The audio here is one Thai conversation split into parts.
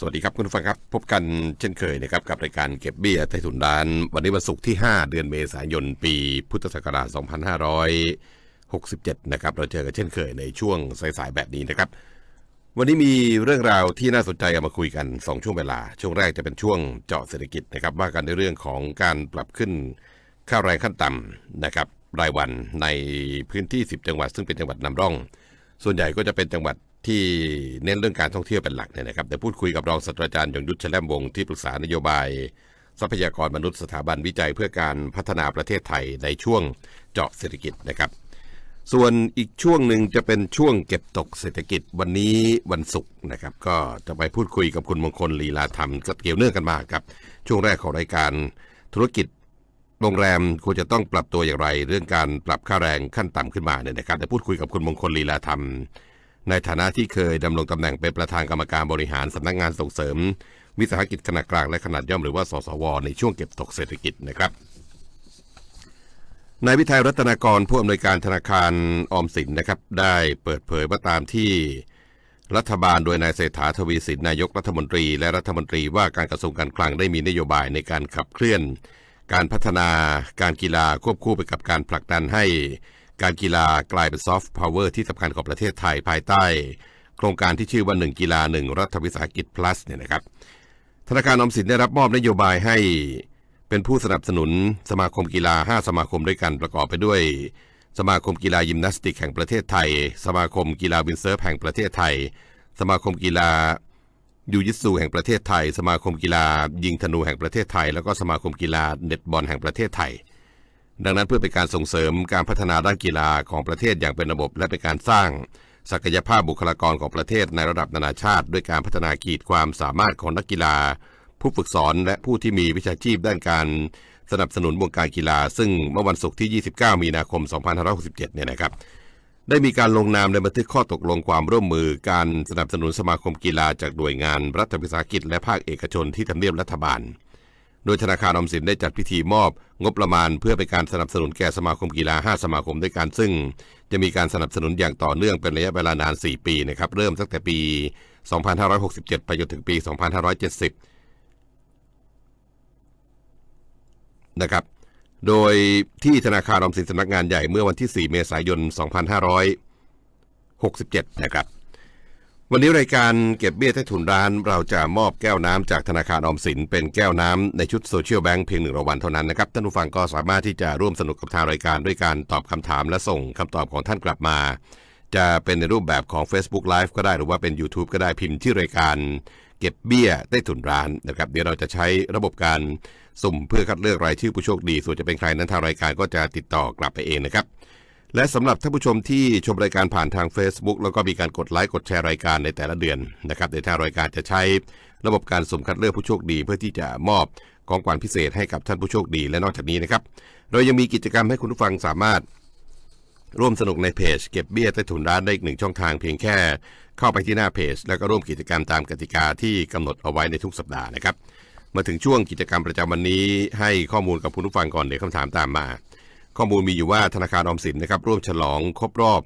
สวัสดีครับคุณผู้ฟังครับ พบกันเช่นเคยนะครับกับรายการเก็บเบี้ยใต้ถุนด้าน วันนี้วันศุกร์ที่ 5 เดือนเมษายน ปีพุทธศักราช 2567 นะครับ เราเจอกันเช่นเคยในช่วงสายๆแบบนี้นะครับ วันนี้มีเรื่องราวที่น่าสนใจเอามาคุยกัน 2 ช่วงเวลา ช่วงแรกจะเป็นช่วงเจาะเศรษฐกิจนะครับว่ากันในเรื่องของการปรับขึ้นค่าแรงขั้นต่ำนะครับรายวันในพื้นที่ 10 จังหวัดซึ่งเป็นจังหวัดนำร่อง ส่วนใหญ่ก็จะเป็นจังหวัด ที่เน้นเรื่องการท่องเที่ยวเป็นหลักเนี่ยนะครับแต่พูดคุยกับรองศาสตราจารย์ยงยุทธแชลมวงศ์ที่ปรึกษานโยบาย ทรัพยากรมนุษย์สถาบันวิจัยเพื่อการพัฒนาประเทศไทยในช่วงเจาะเศรษฐกิจนะครับ ส่วนอีกช่วงหนึ่งจะเป็นช่วงเก็บตกเศรษฐกิจวันนี้วันศุกร์นะครับ ก็จะไปพูดคุยกับคุณมงคลลีลาธรรมก็เกี่ยวเนื่องกันมากับ ช่วงแรกของรายการธุรกิจโรงแรมควรจะต้องปรับตัวอย่างไร เรื่องการปรับค่าแรงขั้นต่ำขึ้นมาเนี่ยนะครับแต่พูดคุยกับคุณมงคลลีลาธรรม ในฐานะที่เคยดำรงตำแหน่งเป็นประธานกรรมการบริหารสำนักงานส่งเสริม วิสาหกิจขนาดกลางและขนาดย่อมหรือว่าสสว ในช่วงเก็บตกเศรษฐกิจนะครับนายวิทัยรัตนากรผู้อำนวยการธนาคารออมสินนะครับ ได้เปิดเผยว่าตามที่รัฐบาลโดยนายเศรษฐาทวีสินนายกรัฐมนตรี และรัฐมนตรีว่าการกระทรวงการคลังได้มีนโยบายในการขับเคลื่อน การพัฒนาการกีฬาควบคู่ไปกับการผลักดันให้ การกีฬากลายเป็นซอฟต์พาวเวอร์ที่สำคัญของประเทศไทยภายใต้ โครงการที่ชื่อว่า 1 กีฬา 1 รัฐวิสาหกิจ plus เนี่ยนะครับ ธนาคารออมสินได้รับมอบนโยบายให้เป็นผู้สนับสนุนสมาคมกีฬา 5 สมาคมด้วยกันประกอบไปด้วย สมาคมกีฬายิมนาสติกแห่งประเทศไทย สมาคมกีฬาวินเซิร์ฟแห่งประเทศไทย สมาคมกีฬายูยิสูแห่งประเทศไทย สมาคมกีฬายิงธนูแห่งประเทศไทย แล้วก็สมาคมกีฬาเน็ตบอลแห่งประเทศไทย ดังนั้นเพื่อเป็นการส่งเสริมการพัฒนาด้านกีฬาของประเทศอย่างเป็นระบบและเป็นการสร้างศักยภาพบุคลากรของประเทศในระดับนานาชาติ ด้วยการพัฒนาขีดความสามารถของนักกีฬา ผู้ฝึกสอนและผู้ที่มีวิชาชีพด้านการสนับสนุนวงการกีฬา ซึ่งเมื่อวันศุกร์ที่ 29 มีนาคม 2567 เนี่ยนะครับ ได้มีการลงนามในบันทึกข้อตกลงความร่วมมือการสนับสนุนสมาคมกีฬาจากหน่วยงานรัฐวิสาหกิจและภาคเอกชนที่ทำเนียบรัฐบาล โดยธนาคารอมสินได้จัดพิธีมอบ งบประมาณเพื่อเป็นการสนับสนุนแก่สมาคมกีฬา 5 สมาคมด้วยกันซึ่ง จะมีการสนับสนุนอย่างต่อเนื่องเป็นระยะเวลานาน 4 ปีนะครับเริ่มตั้งแต่ปี 2567 ไปจนถึงปี 2570 นะครับโดยที่ธนาคารออมสินสำนักงานใหญ่เมื่อวันที่ 4 เมษายน 2567 นะครับ วันนี้รายการเก็บเบี้ยใต้ถุนร้านเราจะมอบแก้วน้ำจากธนาคารออมสิน เป็นแก้วน้ำในชุดโซเชียลแบงค์เพียงหนึ่งรางวัลเท่านั้นนะครับท่านผู้ฟังก็สามารถที่จะร่วมสนุกกับทางรายการด้วยการตอบคำถามและส่งคำตอบของท่านกลับมา จะเป็นในรูปแบบของ Facebook Live ก็ได้หรือว่าเป็น YouTube ก็ได้พิมพ์ที่รายการเก็บเบี้ยใต้ถุนร้านนะครับเดี๋ยวเราจะใช้ระบบการสุ่มเพื่อคัดเลือกรายชื่อผู้โชคดี ส่วนจะเป็นใครนั้นทางรายการก็จะติดต่อกลับไปเองนะครับ และสำหรับท่านผู้ชมที่ชมรายการผ่านทาง Facebook แล้วก็มีการกดไลค์กดแชร์รายการในแต่ละเดือนนะครับในทางรายการจะใช้ระบบการสุ่มคัดเลือกผู้โชคดีเพื่อที่จะมอบของขวัญพิเศษให้กับท่านผู้โชคดีและนอกจากนี้นะครับเรายังมีกิจกรรมให้คุณผู้ฟังสามารถ ร่วมสนุกในเพจ เก็บเบี้ยใต้ถุนร้านได้อีกหนึ่งช่องทางเพียงแค่ เข้าไปที่หน้าเพจ แล้วก็ร่วมกิจกรรมตามกติกาที่กำหนดเอาไว้ในทุกสัปดาห์นะครับมาถึงช่วงกิจกรรมประจำวันนี้ให้ข้อมูลกับคุณผู้ฟังก่อนเดี๋ยวคำถามตามมา ข้อมูลมีอยู่ว่าธนาคารออมสินนะครับร่วมฉลองครบรอบ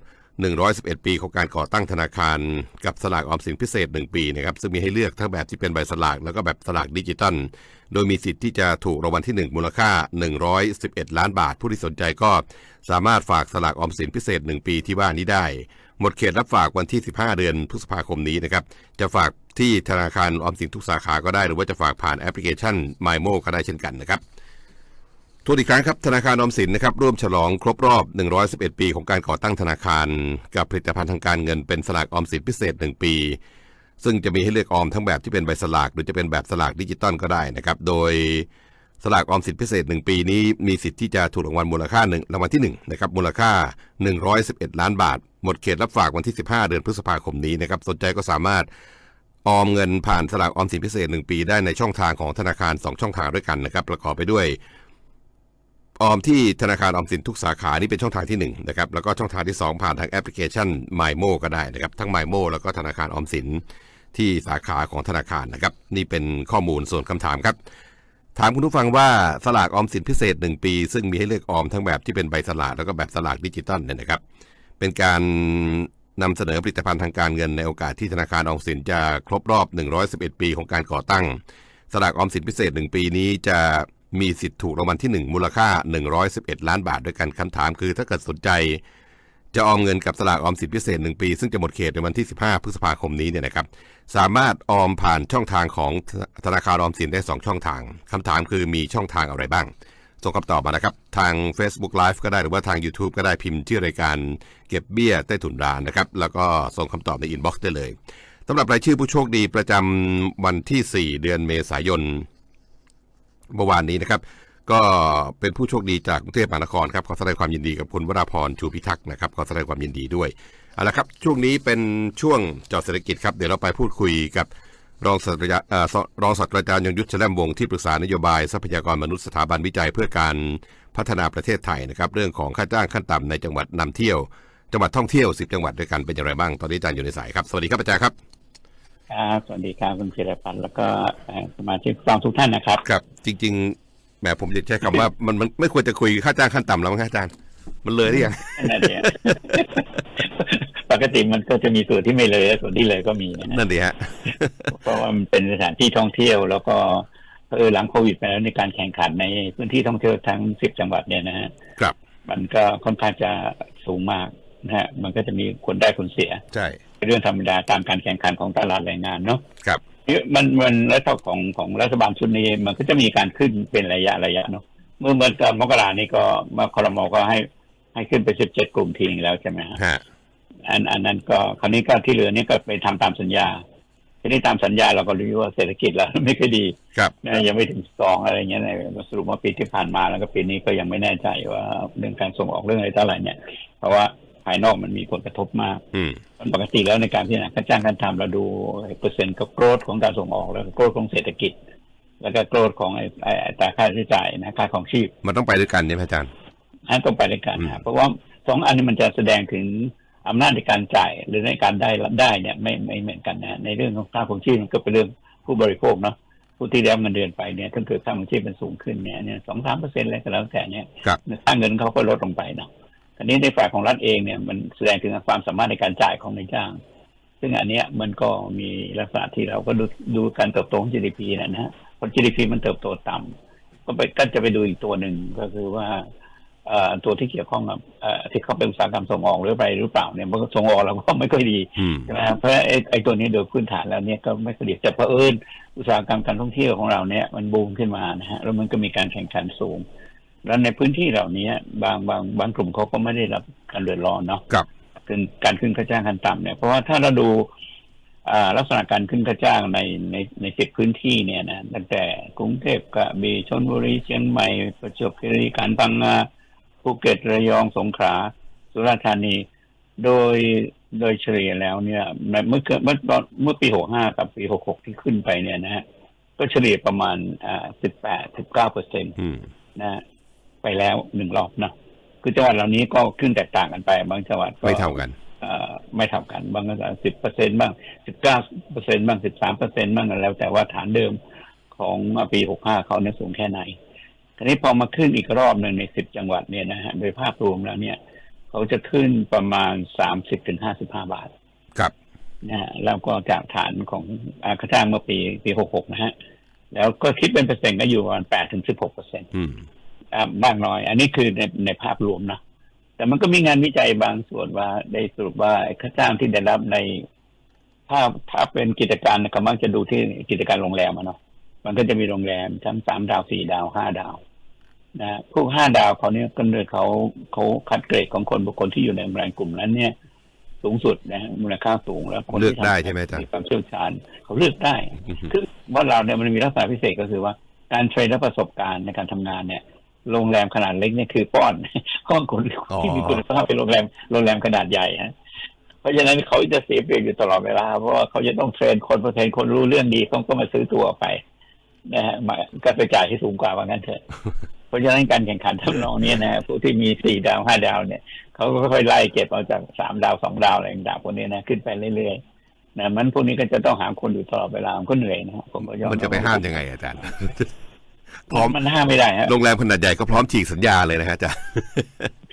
111 ปีของการก่อตั้งธนาคาร กับสลากออมสินพิเศษ 1 ปีนะครับซึ่งมีให้เลือกทั้งแบบที่เป็นใบสลากแล้วก็แบบสลากดิจิตัลโดยมีสิทธิ์ที่จะถูกรางวัลที่ 1 มูลค่า 111 ล้านบาท ผู้ที่สนใจก็สามารถฝากสลากออมสินพิเศษ 1 ปีที่ว่านี้ได้ หมดเขตรับฝากวันที่ 15 เดือนพฤษภาคมนี้นะครับจะฝากที่ธนาคารออมสินทุกสาขาก็ได้ หรือว่าจะฝากผ่านแอปพลิเคชัน MyMo ก็ได้เช่นกันนะครับ ทวนอีกครั้งครับธนาคารออมสินนะครับร่วมฉลองครบรอบ 111 ปีของการก่อตั้งธนาคาร กับผลิตภัณฑ์ทางการเงินเป็นสลากออมสินพิเศษ 1 ปี ซึ่งจะมีให้เลือกออมทั้งแบบที่เป็นใบสลาก หรือจะเป็นแบบสลากดิจิตอลก็ได้นะครับ โดยสลากออมสินพิเศษ 1 ปีนี้มีสิทธิ์ที่จะถูกรางวัลมูลค่าหนึ่งรางวัลที่1นะครับมูลค่า 111 ล้านบาท หมดเขตรับฝากวันที่ 15 เดือนพฤษภาคมนี้นะครับสนใจก็สามารถออมเงินผ่านสลากออมสินพิเศษ 1 ปี ได้ในช่องทางของธนาคาร 2 ช่องทางด้วยกันนะครับประกอบไปด้วย ออมที่ธนาคารออมสินทุกสาขานี่เป็นช่องทางที่1นะครับแล้วก็ช่องทางที่ 2 ผ่านทางแอปพลิเคชัน MyMo ก็ได้นะครับทั้ง MyMo แล้วก็ธนาคารออมสินที่สาขาของธนาคารนะครับนี่เป็นข้อมูลส่วนคำถามครับ ถามคุณผู้ฟังว่าสลากออมสินพิเศษ 1 ปี ซึ่งมีให้เลือกออมทั้งแบบที่เป็นใบสลากแล้วก็แบบสลากดิจิตอลเนี่ยนะครับ เป็นการนำเสนอผลิตภัณฑ์ทางการเงินในโอกาสที่ธนาคารออมสินจะครบรอบ 111 ปีของการก่อตั้ง สลากออมสินพิเศษ 1 ปีนี้จะ มีสิทธิ์ถูกรางวัลที่ 1 มูลค่า 111 ล้านบาทด้วยกันคำถามคือถ้าเกิดสนใจ จะออมเงินกับสลากออมสินพิเศษ 1 ปี ซึ่งจะหมดเขตในวันที่ 15 พฤษภาคมนี้เนี่ยนะครับสามารถออมผ่านช่องทางของธนาคารออมสินได้ 2 ช่องทางคำถามคือมีช่องทางอะไรบ้างส่งคำตอบมานะครับ ทาง Facebook Live ก็ได้หรือว่าทาง YouTube ก็ได้พิมพ์ชื่อรายการเก็บเบี้ยใต้ถุนร้านนะครับ แล้วก็ส่งคำตอบในอินบ็อกซ์ได้เลยสำหรับรายชื่อผู้โชคดีประจำวันที่ 4 เดือนเมษายน เมื่อวานนี้นะครับ ก็เป็นผู้โชคดีจากกรุงเทพมหานครครับขอแสดงความยินดีกับคุณวราพรชูพิทักษ์นะครับขอแสดงความยินดีด้วยเอาละครับช่วงนี้เป็นช่วงจาะเศรษฐกิจครับเดี๋ยวเราไปพูดคุยกับรองศาสตราจารย์รองศาสตราจารย์ยงยุทธแชล่มวงที่ปรึกษานโยบายทรัพยากรมนุษย์สถาบันวิจัยเพื่อการพัฒนาประเทศไทยนะครับ เรื่องของค่าจ้างขั้นต่ำในจังหวัดนำเที่ยว จังหวัดท่องเที่ยว 10 จังหวัดด้วยกันเป็นอย่างไรบ้าง ตอนนี้อาจารย์อยู่ในสายครับ สวัสดีครับอาจารย์ครับ ครับสวัสดีครับคุณศิรพันธ์แล้วก็เอ่อสมาชิกฟังทุกท่านนะครับ ครับ จริงๆแหมผมจะใช้คำว่ามันมันไม่ควรจะคุยค่าจ้างขั้นต่ำแล้วมั้งครับอาจารย์ มันเลยหรือยังนั่นเองปกติมันก็จะมีส่วนที่ไม่เลยและส่วนที่เลยก็มีนะฮะนั่นดีฮะเพราะว่ามันเป็นสถานที่ท่องเที่ยว แล้วก็เออหลังโควิดไปแล้วในการแข่งขันในพื้นที่ท่องเที่ยวทั้งสิบจังหวัดเนี่ยนะฮะครับ มันก็ค่อนข้างจะสูงมากนะฮะมันก็จะมีคนได้คนเสียใช่ เป็นเรื่องธรรมดาตามการแข่งขันของตลาดแรงงานเนาะครับนี่มันมันแล้วก็ของของรัฐบาลชุดนี้มันก็จะมีการขึ้นเป็นระยะระยะเนาะเมื่อเมื่อตอนมกรานี้ก็เมื่อครมก็ให้ให้ขึ้นไปสิบเจ็ดกลุ่มทีนึงแล้วใช่ไหมฮะฮะอันอันนั้นก็คราวนี้ก็ที่เหลือนี่ก็ไปทำตามสัญญาทีนี้ตามสัญญาเราก็รู้ว่าเศรษฐกิจเราไม่ค่อยดีครับนะยังไม่ถึงสองอะไรเงี้ยนะสรุปว่าปีที่ผ่านมาแล้วก็ปีนี้ก็ยังไม่แน่ใจว่าเรื่องการส่งออกเรื่องอะไรเท่าไหร่เนี่ย เพราะว่า ภายนอกมันมีผลกระทบมากอืมปกติแล้วในการพิจารณาค่าจ้างการทำเราดูเปอร์เซ็นต์กับโกรธของการส่งออกแล้วก็โกรธของเศรษฐกิจ แล้วก็โกรธของไอ้ไอ้อัตราค่าใช้จ่ายนะค่าของชีพ มันต้องไปด้วยกันใช่ไหมอาจารย์อันต้องไปด้วยกันอืมนะเพราะว่าสองอันนี้มันจะแสดงถึงอำนาจในการจ่ายหรือในการได้รับได้เนี่ยไม่ไม่เหมือนกันนะในเรื่องของค่าของชีพมันก็เป็นเรื่องผู้บริโภคเนาะผู้ที่ได้รับเงินเดือนไปเนี่ยถ้าเกิดค่าของชีพมันสูงขึ้นเนี่ยเนี่ยสองสามเปอร์เซ็นต์อะไรก็แล้วแต่เนี่ยครับค่าเงินเขาก็ลดลงไปเนาะ ทีนี้ในฝ่ายของรัฐเองเนี่ยมันแสดงถึงความสามารถในการจ่ายของนายจ้าง ซึ่งอันเนี้ยมันก็มีลักษณะที่เราก็ดูดูการเติบโตของ GDP นะนะฮะพอ GDP มันเติบโตต่ำก็ไปก็จะไปดูอีกตัวหนึ่งก็คือว่าเอ่อตัวที่เกี่ยวข้องกับเอ่อที่เขาเป็นอุตสาหกรรมส่งออกหรืออะไรหรือเปล่าเนี่ยมันก็ส่งออกเราก็ไม่ค่อยดีอืมใช่ไหมครับเพราะไอ้ไอ้ตัวนี้โดยพื้นฐานแล้วเนี่ยก็ไม่ค่อยดีแต่เพอเอิญอุตสาหกรรมการท่องเที่ยวของเราเนี่ยมันบูมขึ้นมานะฮะแล้วมันก็มีการแข่งขันสูง แล้วในพื้นที่เหล่านี้บางบางบางกลุ่มเขาก็ไม่ได้รับการเดือดร้อนเนาะครับขึ้นการขึ้นค่าจ้างขั้นต่ำเนี่ย เพราะว่าถ้าเราดูอ่าลักษณะการขึ้นค่าจ้างในในในสิบพื้นที่เนี่ยนะตั้งแต่กรุงเทพกระบี่ชลบุรีเชียงใหม่ ประจวบคีรีขันธ์พังงาภูเก็ตระยองสงขลาสุราษฎร์ธานี โดยโดยเฉลี่ยแล้วเนี่ยในเมื่อเกิดเมื่อตอนเมื่อปีหกห้ากับปีหกหกที่ขึ้นไปเนี่ยนะฮะก็เฉลี่ยประมาณอ่าสิบแปดสิบเก้าเปอร์เซ็นตอืมนะฮะ ไปแล้วหนึ่งรอบนะคือจังหวัดเหล่านี้ก็ขึ้นแตกต่างกันไป บางจังหวัดก็ไม่เท่ากันเอ่อไม่เท่ากัน บางจังหวัดสิบเปอร์เซ็นบ้างสิบเก้าเปอร์เซ็นบ้างสิบสามเปอร์เซ็นบ้างแล้ว แต่ว่าฐานเดิมของปีหกห้าเขาเนี่ยสูงแค่ไหนทีนี้พอมาขึ้นอีกรอบหนึ่งในสิบจังหวัดเนี่ยนะฮะโดยภาพรวมแล้วเนี่ย เขาจะขึ้นประมาณสามสิบถึงห้าสิบห้าบาท ครับนะฮะแล้วก็จากฐานของอาค่าจ้างเมื่อปีปีหกหกนะฮะแล้วก็คิดเป็นเปอร์เซ็นต์ก็อยู่ประมาณแปดถึงสิบหกเปอร์เซ็นต์ อืมอ่ามากน้อย อันนี้คือในในภาพรวมนะแต่มันก็มีงานวิจัยบางส่วนว่า ได้สรุปว่าไอ้ค่าจ้างที่ได้รับใน ถ้าถ้าเป็นกิจการนะก็มักจะดูที่กิจการโรงแรมอะเนาะมันก็จะมีโรงแรมชั้นสามดาวสี่ดาวห้าดาวนะพวกห้าดาวเขาเนี่ยก็เลยเขาเขาคัดเกรดของคนบุคคลที่อยู่ในโรงแรมกลุ่มนั้น เนี่ย สูงสุดนะฮะมูลค่าสูงแล้วคนเลือกที่ทำได้ใช่ไหมอาจารย์มีความเชี่ยวชาญเขาเลือกได้อืมคือว่าเราเนี่ยมันมีลักษณะพิเศษก็คือว่าการเทรนและประสบการณ์ในการทำงานเนี่ย โรงแรมขนาดเล็กเนี่ยคือป้อนห้องคนที่มีคุณภาพเป็นโรงแรมโรงแรมขนาดใหญ่ฮะเพราะฉะนั้นเขาจะเสียเปรียบอยู่ตลอดเวลา เพราะว่าเขาจะต้องเทรนคนพอเทรนคนรู้เรื่องดีเขาก็มาซื้อตัวไปนะฮะมาก็ไปจ่ายให้สูงกว่าว่างั้นเถอะเพราะฉะนั้นการแข่งขันทำนองเนี้ยนะฮะผู้ที่มีสี่ดาวห้าดาวเนี่ยเขาก็ค่อยๆไล่เก็บเอาจากสามดาวสองดาวอะไรต่างๆพวกนี้นะขึ้นไปเรื่อยๆนะมันพวกนี้ก็จะต้องหาคนอยู่ตลอดเวลามันก็เหนื่อยนะฮะผมก็ยอมมันจะไปห้ามยังไงอาจารย์ พร้อมมันห้ามไม่ได้ฮะโรงแรมขนาดใหญ่ก็พร้อมฉีกสัญญาเลยนะฮะอาจารย์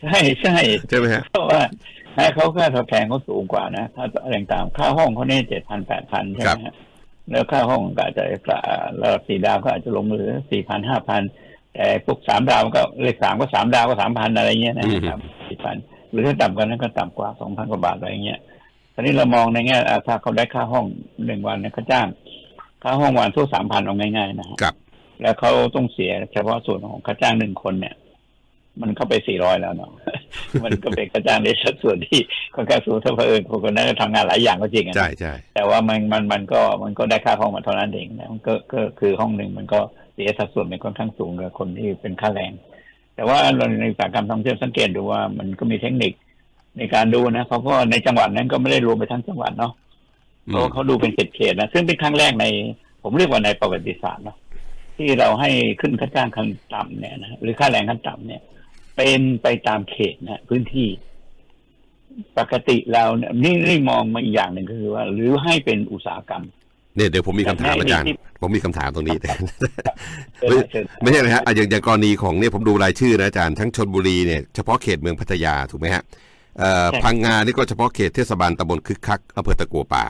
ใช่ใช่ใช่ไหมฮะเพราะว่าถ้าเขาค่าทดแทนเขาสูงกว่านะถ้าอะไรต่างๆค่าห้องเขาเนี่ยเจ็ดพันแปดพันใช่ไหมฮะแล้วค่าห้องก็อาจจะระดับสี่ดาวก็อาจจะลงเหลือสี่พันห้าพันแต่พวกสามดาวก็เลขสามก็สามดาวก็สามพันอะไรเงี้ยนะครับสี่พันหรือถ้าต่ำกว่านั้นก็ต่ำกว่าสองพันกว่าบาทอะไรเงี้ยตอนนี้เรามองในแง่อะถ้าเขาได้ค่าห้องหนึ่งวันเนี่ยเขาจ้าง ค่าห้องวันทั่วสามพันเอาง่ายๆนะฮะครับ แล้วเขาต้องเสียเฉพาะส่วนของค่าจ้างหนึ่งคนเนี่ย มันเข้าไปสี่ร้อยแล้วเนาะมันก็เป็นค่าจ้างในสัดส่วนที่ค่อนข้างสูงถ้าเผอิญคนคนนั้นก็ทำงานหลายอย่างก็จริงอะนะใช่ใช่แต่ว่ามันมันมันก็มันก็ได้ค่าห้องมาเท่านั้นเองนะมันก็ก็คือห้องหนึ่งมันก็เสียสัดส่วนเป็นค่อนข้างสูงกับคนที่เป็นค่าแรง แต่ว่าในอุตสาหกรรมท่องเที่ยวสังเกตดูว่ามันก็มีเทคนิคในการดูนะเขาก็ในจังหวัดนั้นก็ไม่ได้รวมไปทั้งจังหวัดเนาะอืเพราะมว่าเขาดูเป็นเขตๆนะซึ่งเป็นครั้งแรกใน ผมเรียกว่าในประวัติศาสตร์เนาะ ที่เราให้ขึ้นค่าจ้างขั้นต่ำเนี่ยนะหรือค่าแรงขั้นต่ำเนี่ย เป็นไปตามเขตนะพื้นที่ปกติเราเนี่ยนี่นี่มองมาอีกอย่างหนึ่งก็คือว่า หรือให้เป็นอุตสาหกรรมเนี่ยเดี๋ยวผมมีคำถามแต่อาจารย์ที่ผมมีคำถามตรงนี้เชิญไม่เชิญไม่ใช่นะฮะอะอย่างอย่างกรณีของเนี่ยผมดูรายชื่อนะอาจารย์ทั้งชนบุรีเนี่ยเฉพาะเขตเมืองพัทยาถูกไหมฮะเอ่อพังงานี่ก็เฉพาะเขตเทศบาลตำบลคึกคักอำเภอตะกัวป่า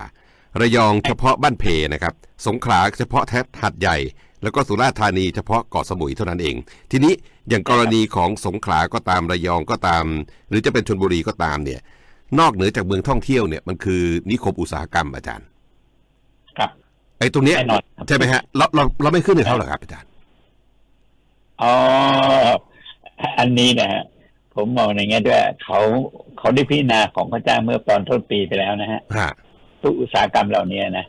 ระยองเฉพาะบ้านเพนะครับ สงขลาเฉพาะแทบหัดใหญ่ แล้วก็สุราษฎร์ธานีเฉพาะเกาะสมุยเท่านั้นเอง ทีนี้อย่างกรณีของสงขลาก็ตามระยองก็ตาม หรือจะเป็นชนบุรีก็ตามเนี่ย นอกเหนือจากเมืองท่องเที่ยวเนี่ยมันคือนิคมอุตสาหกรรมอาจารย์ ครับ ไอ้ตรงเนี้ยแน่นอนครับใช่ไหมฮะเราเราเราไม่ขึ้นให้เขาเหรอครับอาจารย์อ๋ออันนี้นะฮะผมมองในแง่ด้วยเขาเขาได้พิจารณาของข้าจ้างเมื่อตอนต้นปีไปแล้วนะฮะฮะทุกอุตสาหกรรมเหล่านี้นะ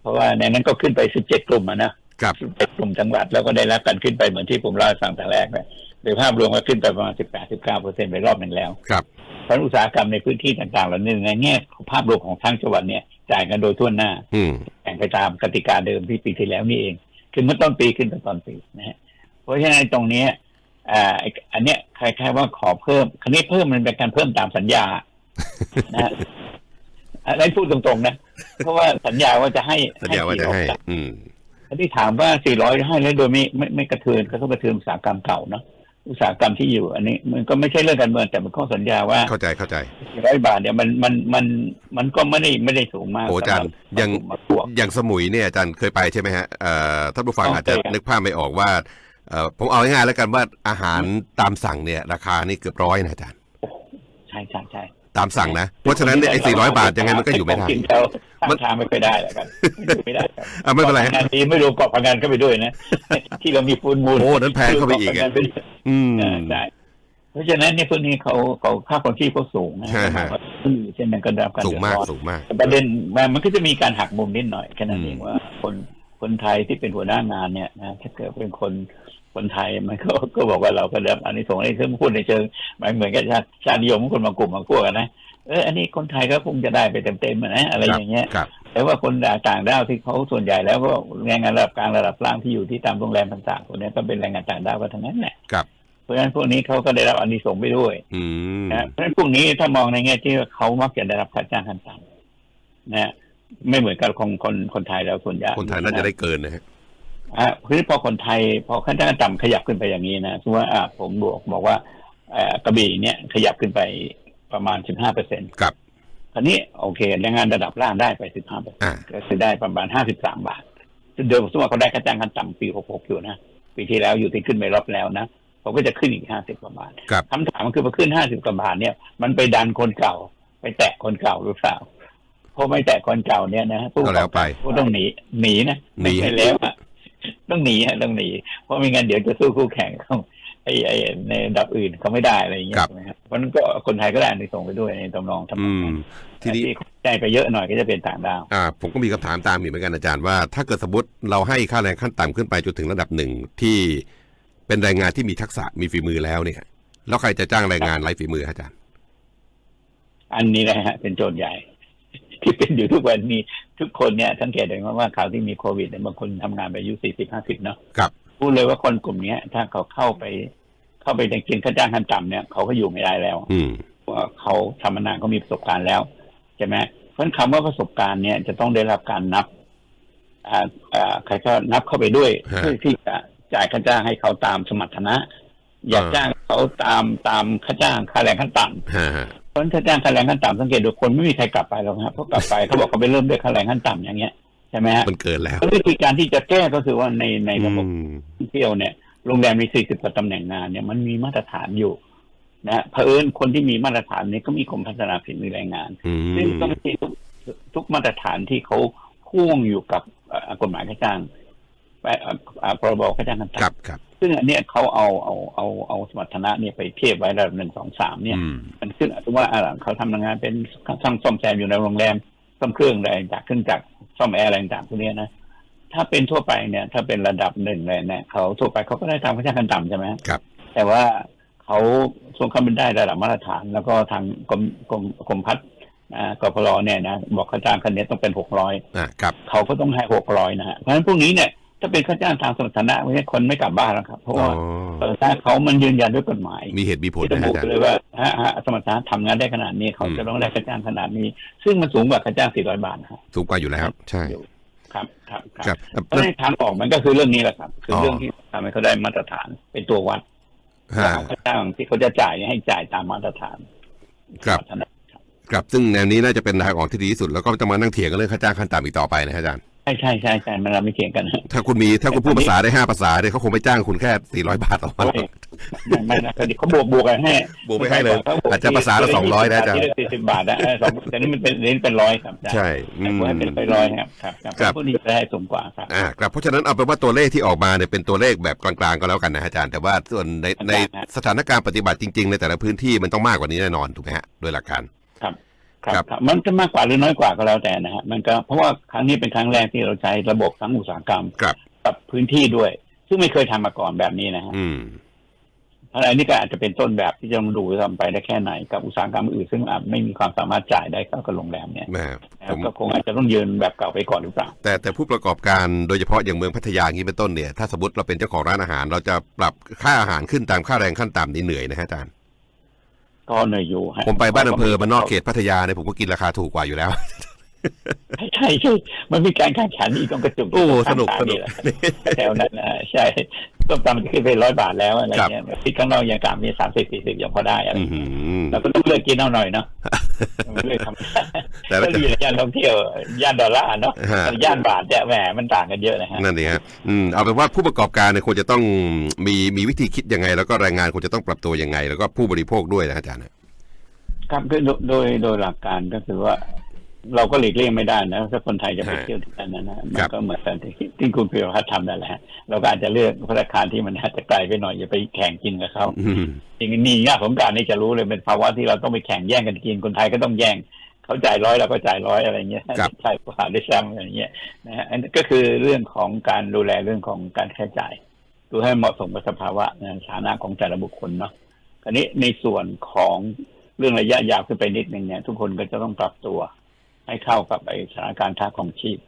เพราะว่าในนั้นก็ขึ้นไป17กลุ่มอะนะ ครับ17กลุ่มจังหวัดแล้วก็ได้รับการขึ้นไปเหมือนที่ผมเล่าให้ฟังแต่แรกเลยโดยภาพรวมก็ขึ้นไปประมาณ 18-19เปอร์เซ็นต์ไปรอบหนึ่งแล้วครับเพราะอุตสาหกรรมในพื้นที่ต่างๆเหล่านี้ในแง่ของภาพรวมของทั้งจังหวัดเนี่ยจ่ายกันโดยทั่วหน้าอืมแข่งไปตามกติกาเดิมที่ปีที่แล้วนี่เองคือเมื่อต้นปีขึ้นไปตอนปีนะฮะเพราะฉะนั้นตรงเนี้ยอ่าไอ้อันเนี้ยคล้ายๆว่าขอเพิ่มคันนี้เพิ่มมันเป็นการเพิ่มตามสัญญานะฮะอันนี้พูดตรงๆนะ เพราะว่าสัญญาว่าจะให้สัญญาว่าจะให้400อืม อันที่ถามว่า 400ให้แล้วโดยไม่ไม่ไม่กระเทือนก็ต้องกระเทือนอุตสาหกรรมเก่าเนาะอุตสาหกรรมที่อยู่ อันนี้มันก็ไม่ใช่เรื่องการเมืองแต่มันข้อสัญญาว่าเข้าใจเข้าใจ400บาทเนี่ยมันมันมันมันก็ไม่ได้ไม่ได้สูงมากโอ้อาจารย์สำหบยังมาพวกอย่างสมุยเนี่ยอาจารย์เคยไปใช่ไหมฮะเอ่อท่านผู้ฟังอ๋ออาจจะเคยครับนึกภาพไม่ออกว่าเอ่อผมเอาง่ายๆแล้วกันว่าอาหารตามสั่งเนี่ย ราคานี่เกือบร้อยนะอาจารย์ใช่ใช่ใช่ตามสั่งนะ เพราะฉะนั้นเนี่ยไอ้สี่ร้อยบาทยังไงมันก็อยู่ไม่ได้กินเขา ตั้งทางไม่ค่อยได้แล้วกันอยู่ไม่ได้ครับอะไม่เป็นไรกาะพังงานนี้ไม่รวมเกาะพังงานเข้าไปด้วยนะ ที่เรามีฟูนมูลโอ้นั้นแพงเข้าไปอีกรวมอะเาะพังงานไปด้วยอืมเออใช่เพราะฉะนั้นเนี่ยพวกนี้เขาเขาค่าครองชีพเขาสูงนะฮะฮะที่เช่นนั้นก็ได้รับการสูงมากเดือดร้อนสูงมากแต่ประเด็นมันมันก็จะมีการหักมุมนิดหน่อยแค่นั้นอืมเองว่า คนคนไทยที่เป็นหัวหน้างานเนี่ยนะถ้าเกิดเป็นคนคนไทยมันก็ก็บอกว่าเราก็ได้รับอันนี้ส่งส์อันนี้ซึ่งพูดในเชิงหมายเหมือนกับชาติชาตินิยมของคนบางกลุ่มบางพวกอะนะ เอออันนี้คนไทยก็คงจะได้ไปเต็มๆอะนะอะไรอย่างเงี้ยครับ แต่ว่าคนต่างด้าวที่เขาส่วนใหญ่แล้วก็แรงงานระดับกลางระดับล่างที่อยู่ที่ตามโรงแรมต่างๆพวกนี้ก็เป็นแรงงานต่างด้าวกันทั้งนั้นแหละครับ เพราะฉะนั้นพวกนี้เขาก็ได้รับอานิสงส์ไปด้วยอืมนะเพราะฉะนั้นพวกนี้ถ้ามองในแง่ที่ว่าเขามักจะได้รับค่าจ้างขั้นต่ำนะไม่เหมือนกับคนคนคนไทยแล้วส่วนใหญ่คนไทยน่าจะได้เกินนะฮะอะคือพอคนไทย พอค่าจ้างขั้นต่ำขยับขึ้นไปอย่างนี้นะสมมติว่าอะผมบอกบอกว่าเอ่อกระบี่เนี่ยขยับขึ้นไป ประมาณสิบห้าเปอร์เซ็นต์กับคราวนี้โอเคแรงงานระดับล่างได้ไปสิบห้าเปอร์เซ็นอ่าต์ก็คือได้ประมาณห้าสิบสามบาทซึ่งเดิมสมมติว่าเขาได้ค่าจ้างขั้นต่ำปีหกหกอยู่นะปีที่แล้วอยู่ที่ขึ้นไปรอบแล้วนะเขาก็จะขึ้นอีกห้าสิบกว่าบาทกับคำถามมันคือพอขึ้นห้าสิบกว่าบาทเนี่ยมันไปดันคนเก่า ไปแตะคนเก่าหรือเปล่าเพราะไม่แตะคนเก่าเนี่ยนะผู้ก็แล้วไปก็ต้องหนีหนีนะหนีไม่ใช่แล้วอะต้องหนีฮะต้องหนีเพราะไม่งั้นเดี๋ยวจะสู้คู่แข่งเขา ไอ้ไอ้ในระดับอื่นเขาไม่ได้อะไรอย่างเงี้ยครับใช่ไหมครับเพราะฉะนั้นก็คนไทยก็ได้ในส่งส์ไปด้วยในตำนองทำนอืองมนั้นทีนี้ที่ได้ไปเยอะหน่อยก็จะเป็นต่างดาวอ่าผมก็มีคำถามตามอีกเหมือนกันอาจารย์ว่าถ้าเกิดสมมติเราให้ค่าแรงขั้นต่ำขึ้นไปจนถึงระดับหนึ่งที่เป็นแรงงานที่มีทักษะมีฝีมือแล้วเนี่ย แล้วใครจะจ้างแรงงานไร้ฝีมืออาจารย์ อันนี้แหละฮะเป็นโจทย์ใหญ่ ที่เป็นอยู่ทุกวันนี้ทุกคนเนี่ยสังเกตเห็นว่าว่าข่าวที่มีโควิดเนี่ยบางคนทำงานไปอายุสี่สิบห้าสิบเนาะครับ พูดเลยว่าคนกลุ่มเนี้ย ถ้าเขาเข้าไป เข้าไปในกินค่าจ้างขั้นต่ำเนี่ยเขาก็อยู่ไม่ได้แล้วอืมเพราะว่าเขาทำมานานเขามีประสบการณ์แล้วใช่ไหมเพราะฉะนั้นคำว่าประสบการณ์เนี่ยจะต้องได้รับการนับอ่าอ่าใครก็นับเข้าไปด้วยฮะเพื่อที่จะจ่ายค่าจ้างให้เขาตามสมรรถนะ อย่าอ่าจ้างเขาตามตามค่าจ้างค่าแรงขั้นต่ำฮะฮะเพราะฉะนั้นถ้าจ้างค่าแรงขั้นต่ำสังเกตดูคนไม่มีใครกลับไปหรอกครับเพราะกลับไปเขาบอกเขาไปเริ่มด้วยค่าแรงขั้นต่ำอย่างเงี้ยใช่ไหมฮะมันเกินแล้ววิธีการที่จะแก้ก็คือว่าในในระบบอืมท่องเที่ยวเนี่ยโรงแรมมี 40กว่าตำแหน่งงานเนี่ยมันมีมาตรฐานอยู่นะฮะเผอิญคนที่มีมาตรฐานนี้ก็มีกรมพัฒนาฝีมือแรงงานอืซึ่งมต้องมีทุกทุกมาตรฐานที่เขาพ่วงอยู่กับเอ่อกฎหมายค่าจ้างเอ่อเอ่อพรบค่าจ้างขั้นครับต่ำครับ ซึ่งอันเนี้ยเขาเอาเอาเอาเอาสมรรถนะเนี่ยไปเทียบไว้ระดับหนึ่งสองสามเนี่ยอืมมันขึ้นสมมติว่าอ่าเขาทำงานเป็นช่างซ่อมแซมอยู่ในโรงแรมซ่อมเครื่องอะไรจากเครื่องจักร ซ่อมแอร์อะไรต่างๆพวกเนี้ยนะถ้าเป็นทั่วไปเนี่ย ถ้าเป็นระดับหนึ่งเลยเนี่ยเขาทั่วไปเขาก็ได้ตามค่าจ้างขั้นต่ำใช่ไหมครับ แต่ว่าเขาส่งเขาเป็นได้ระดับมาตรฐาน แล้วก็ทางกรมกรมกรมพัฒน์อ่ากพลเนี่ยนะบอกค่าจ้างคันนี้ต้องเป็นหกร้อยอ่าครับเขาก็ต้องให้หกร้อยนะฮะเพราะฉะนั้นพวกนี้เนี่ย ถ้าเป็นค่าจ้างทางสมรรถนะไม่ใช่คนไม่กลับบ้านแล้วครับ เพราะอ๋อว่าสมรรถนะเขามันยืนยันด้วยกฎหมายมีเหตุมีผลที่นะระฮะบุอาจารย์เลยว่าฮะฮะสมรรถนะทำงานได้ขนาดนี้เขาอืมจะต้องได้ค่าจ้างขนาดนี้ ซึ่งมันสูงกว่าค่าจ้าง400บาทนะครับสูงกว่าอยู่แล้วใช่ครับครับคครัรับบเพราะฉะนั้นทางออกมันก็คือเรื่องนี้แหละครับ คือออเรื่องที่ทำให้เขาได้มาตรฐานเป็นตัววัดฮะว่าค่าจ้างที่เขาจะจ่ายเนี่ยให้จ่ายตามมาตรฐานครับสมรรถนะครับซึ่งแนวนี้น่าจะเป็นทางออกที่ดีที่สุดแล้วก็จะมานั่งเถียงกันเรื่องค่าจ้างขั้นต่ำอีกต่อไปนะฮะอาจารย์ ใช่ใช่ใช่ใช่มันเราไม่เถียงกันนะถ้าคุณมีถ้าคุณพูดภาษาได้ห้าภาษาเนี่ยเขาคงไม่จ้างคุณแค่สี่ร้อยบาทหรอก ไม่ไม่นะเขาเขาบวกบวกกันให้บวกไม่ให้เลยอาจจะภาษาละ200นะอาจารย์ สี่สิบบาทนะเออสองแต่นี่มันเป็นนี่เป็นร้อยครับอาจารย์ใช่อืแต่มบวกให้เป็นไปร้อยครับครับครับครับพวกนี้จะได้สูงกว่าครับ อ่าครับเพราะฉะนั้นเอาเป็นว่าตัวเลขที่ออกมาเนี่ยเป็นตัวเลขแบบกลางๆก็แล้วกันนะฮะอาจารย์ แต่ว่าส่วนในในสถานการณ์ปฏิบัติจริง ๆ ในแต่ละพื้นที่มันต้องมากกว่านี้แน่นอนถูกไหมฮะโดยหลักการ ครับครับครับครับ มันจะมากกว่าหรือน้อยกว่าก็แล้วแต่นะฮะมันก็เพราะว่าครั้งนี้เป็นครั้งแรกที่เราใช้ระบบทั้งอุตสาหกรรมครับกับพื้นที่ด้วย ซึ่งไม่เคยทำมาก่อนแบบนี้นะฮะอืมเพราะอันนี้ก็อาจจะเป็นต้นแบบที่จะมาดูว่าทำไปได้แค่ไหนกับอุตสาหกรรมอื่นซึ่งอาจไม่มีความสามารถจ่ายได้เท่ากับโรงแรมเนี่ยแหม่นะคผรับมก็คงอาจจะต้องยืนแบบเก่าไปก่อนหรือเปล่าแต่แต่ผู้ประกอบการโดยเฉพาะอย่างเมืองพัทยาอย่างนี้เป็นต้นเนี่ย ถ้าสมมติเราเป็นเจ้าของร้านอาหาร เราจะปรับค่าอาหารขึ้นตามค่าแรงขั้นต่ำนี่เหนื่อยนะฮะอาจารย์ ก็เหนื่อยอยู่ฮะผมไปบ้านอำเภอมานนอกเขตพัทยาเนี่ยผมก็กินราคาถูกกว่าอยู่แล้ว ใช่ใช่ใช่มันมีการแข่งขันอีกตรงกระจุกโอ้ยู่สนุกข้างสทางนุกแหละแถวนั้นนะใช่ ต้มตำมันขึ้นไปร้อยบาทแล้วอะไรเงี้ยที่ข้างนอกยังกามมีสามสิบสี่สิบยังพอได้อะไรอื้อหือเราก็ต้องเลือกกินเอาหน่อยเนาะเลือกทำแต่ละก็ดีนะย่านท่องเที่ยวย่านดอลลาร์เนาะฮะย่านบาทเนี่ยแหมมันต่างกันเยอะนะฮะนั่นเองฮะอืมเอาเป็นว่าผู้ประกอบการเนี่ยควรจะต้องมีมีวิธีคิดยังไง แล้วก็แรงงานควรจะต้องปรับตัวยังไง แล้วก็ผู้บริโภคด้วยนะอาจารย์ครับคือโดโดยโดยหลักการก็คือว่า เราก็หลีกเลี่ยงไม่ได้นะถ้าคนไทยจะไปฮะเที่ยวที่นั่นนะนะมันครับก็เหมือนกันที่ที่คุณพิรพัฒน์ทำนั่นแหละฮะเราก็อาจจะเลือกพัตตาคารที่มันอาจจะไกลไปหน่อยอย่าไปแข่งกินกับเขาอืมจริงๆนี่ยากสงกรารนี่จะรู้เลยเป็นภาวะที่เราต้องไปแข่งแย่งกันกินคนไทยก็ต้องแย่งเขาจ่ายร้อยเราก็จ่ายร้อยอะไรเงี้ยครับใช่กว่าด้วยซ้ำอะไรเงี้ยนะฮะอันนี้ก็คือเรื่องของการดูแลเรื่องของการใช้จ่ายดูให้เหมาะสมกับสภาวะในฐานะของแต่ละบุคคลเนาะคราวนี้ในส่วนของเรื่องระยะยาวขึ้นไปนิดนึงเนี่ยทุกคนก็จะต้องปรับตัว ให้เข้ากับไอสถานการณ์ค่าของชีพ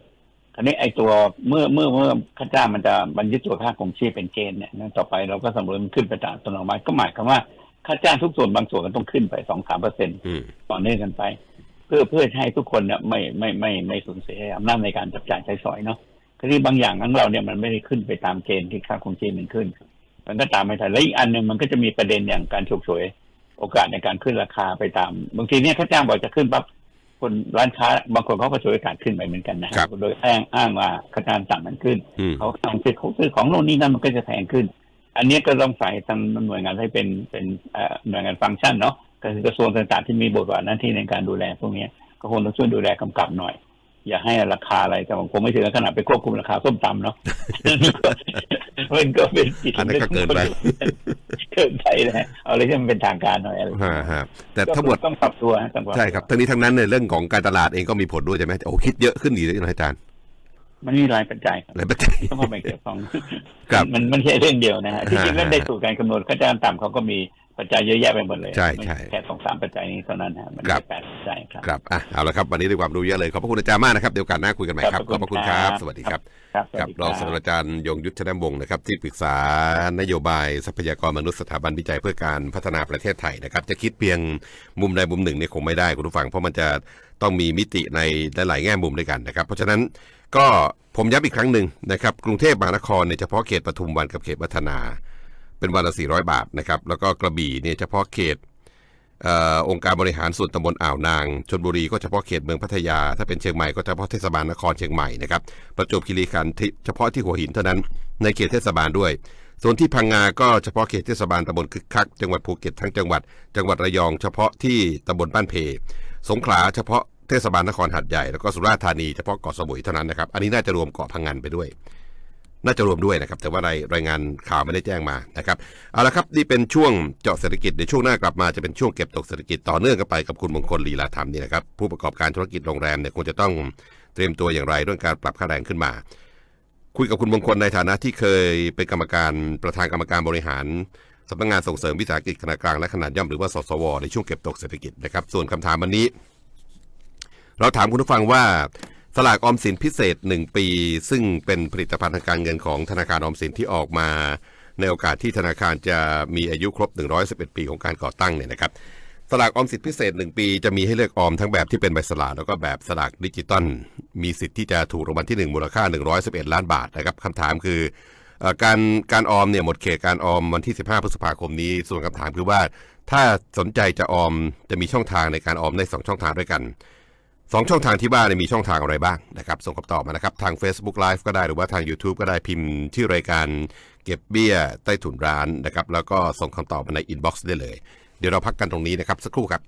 คราวนี้ไอตัวเมื่อเมื่อเมื่อค่าจ้างมันจะบรรยึดตัวค่าของชีพเป็นเกณฑ์เนี่ยนะต่อไปเราก็สำรวจมันขึ้นไปตามอัตโนมัติก็หมายความว่าค่าจ้างทุกส่วนบางส่วนก็ต้องขึ้นไปสองสามเปอร์เซ็นต์อืมต่อเนื่องกันไป เพื่อเพื่อให้ทุกคนเนี่ยไม่ไม่ไม่ไม่สูญเสียอำนาจในการจับจ่ายใช้สอยเนาะคราวนี้บางอย่างของเราเนี่ยมันไม่ได้ขึ้นไปตามเกณฑ์ที่ค่าของชีพมันขึ้น มันก็ตามไม่ทันและอีกอันหนึ่งมันก็จะมีประเด็นอย่างการฉกฉวยโอกาสในการขึ้นราคาไปตาม บางทีเนี่ยค่าจ้างบอกจะขึ้นปั๊บ คนร้านค้าบางคนเขาก็ฉวยโอกาสขึ้นไปเหมือนกันนะฮะครับโดยอ้างอ้างว่าค่าจ้างต่ำมันขึ้นอืมเขาทำซื้อเขาซื้อของโน่นนี่นั่นมันก็จะแพงขึ้น อันนี้ก็ต้องใส่ทางหน่วยงานให้เป็นเป็นเอ่อหน่วยงานฟังก์ชันเนาะก็คือกระทรวงต่างๆที่มีบทบาทหน้าที่ในการดูแลพวกเนี้ยก็คงต้องช่วยดูแลกำกับหน่อย อย่าให้ราคาอะไรแต่ผมคงไม่ถึงขนาดไปควบคุมราคาส้มตำเนาะ มันก็เป็นสิทธิ์อันนั้นก็เกินไปเกินไปนะฮะเอาอะไรที่มันเป็นทางการหน่อยอะไรฮะฮะแต่ทั้งหมดก็ต้องปรับตัวฮะต้องปรับตัวใช่ครับทั้งนี้ทั้งนั้นเนี่ยเรื่องของการตลาดเองก็มีผลด้วยใช่ไหมโอ้คิดเยอะขึ้นอีกเลยนะอาจารย์มันมีหลายปัจจัยครับหลายปัจจัยต้องเข้าไปเกี่ยวข้องครับมันมันไม่ใช่เรื่องเดียวนะฮะที่จริงแล้วฮะในสูตรการคำนวณค่าจ้างต่ำเขาก็มี ปัจจัยเยอะแยะไปหมดเลยใช่ไม่ใช่แค่สองสามปัจจัยนี้เท่านั้นฮะมันครัมีบแปดปัจจัยครับครับอะเอาละครับวันนี้ได้ความรู้เยอะเลยขอบพระคุณอาจารย์มากนะครับเดี๋ยวโอกาสหน้าคุยกันใหม่ครับขขออบบพพระระคุคุณณคครัรับบสวัสดีครับครับสวักัสบดีรองศาสตราจารย์ยงยุทธนวงศ์นะครับที่ปรึกษานโยบายทรัพยากรมนุษย์สถาบันวิจัยเพื่อการพัฒนาประเทศไทยนะครับ จะคิดเพียงมุมใดมุมหนึ่งเนี่ยคงไม่ได้คุณผู้ฟัง เพราะมันจะต้องมีมิติในหลายๆแง่มุมด้วยกันนะครับ เพราะฉะนั้นก็ผมย้ำอีกครั้งหนึ่งนะครับกรุงเทพมหานครเนี่ยเฉพาะเขตปทุมวันกับเขตวัฒนา เป็นวันละ 400 บาทนะครับ แล้วก็กระบี่เนี่ยเฉพาะเขตเออองค์การบริหารส่วนตำบลอ่าวนางชนบุรีก็เฉพาะเขตเมืองพัทยา ถ้าเป็นเชียงใหม่ก็เฉพาะเทศบาลนครเชียงใหม่นะครับ ประจวบคีรีขันธ์เฉพาะที่หัวหินเท่านั้น ในเขตเทศบาลด้วย ส่วนที่พังงา ก็เฉพาะเขตเทศบาลตำบลคึกคัก จังหวัดภูเก็ตทั้งจังหวัด จังหวัดระยอง เฉพาะที่ตำบลบ้านเพ สงขลาเฉพาะเทศบาลนครหัดใหญ่ แล้วก็สุราษฎร์ธานีเฉพาะเกาะสมุยเท่านั้นนะครับ อันนี้น่าจะรวมเกาะพังงานไปด้วย น่าจะรวมด้วยนะครับ แต่ว่ารายรายงานข่าวไม่ได้แจ้งมานะครับเอาละครับนี่เป็นช่วงเจาะเศรษฐกิจเดี๋ยวช่วงหน้ากลับมาจะเป็นช่วงเก็บตกเศรษฐกิจต่อเนื่องกันไปกับคุณมงคลลีลาธรรมนี่นะครับผู้ประกอบการธุรกิจโรงแรมเนี่ยคงจะต้องเตรียมตัวอย่างไรเรื่องการปรับค่าแรงขึ้นมา คุยกับคุณมงคลในฐานะที่เคยเป็นกรรมการประธานกรรมการบริหารสำนักงานส่งเสริมวิสาหกิจขนาดกลางและขนาดย่อมหรือว่าสสวในช่วงเก็บตกเศรษฐกิจนะครับส่วนคำถามวันนี้ เราถามคุณผู้ฟังว่า สลากออมสินพิเศษ 1 ปี ซึ่งเป็นผลิตภัณฑ์ทางการเงินของธนาคารออมสินที่ออกมา ในโอกาสที่ธนาคารจะมีอายุครบ 111 ปีของการก่อตั้งเนี่ยนะครับสลากออมสินพิเศษ 1 ปีจะมีให้เลือกออมทั้งแบบที่เป็นใบสลากแล้วก็แบบสลากดิจิตอลมีสิทธิ์ที่จะถูกรางวัลที่ 1 มูลค่า 111 ล้านบาทนะครับคำถามคืออการการออมเนี่ยหมดเขตการออมวันที่ 15 พฤษภาคมนี้ ส่วนคำถามคือว่า ถ้าสนใจจะออมจะมีช่องทางในการออมได้สองช่องทางด้วยกัน สองช่องทางที่บ้านเนี่ยมีช่องทางอะไรบ้างนะครับส่งคำตอบมานะครับ ทาง Facebook Live ก็ได้หรือว่าทาง YouTube ก็ได้พิมพ์ชื่อรายการเก็บเบี้ยใต้ถุนร้านนะครับแล้วก็ส่งคำตอบมาในอินบ็อกซ์ได้เลย เดี๋ยวเราพักกันตรงนี้นะครับสักครู่ครับ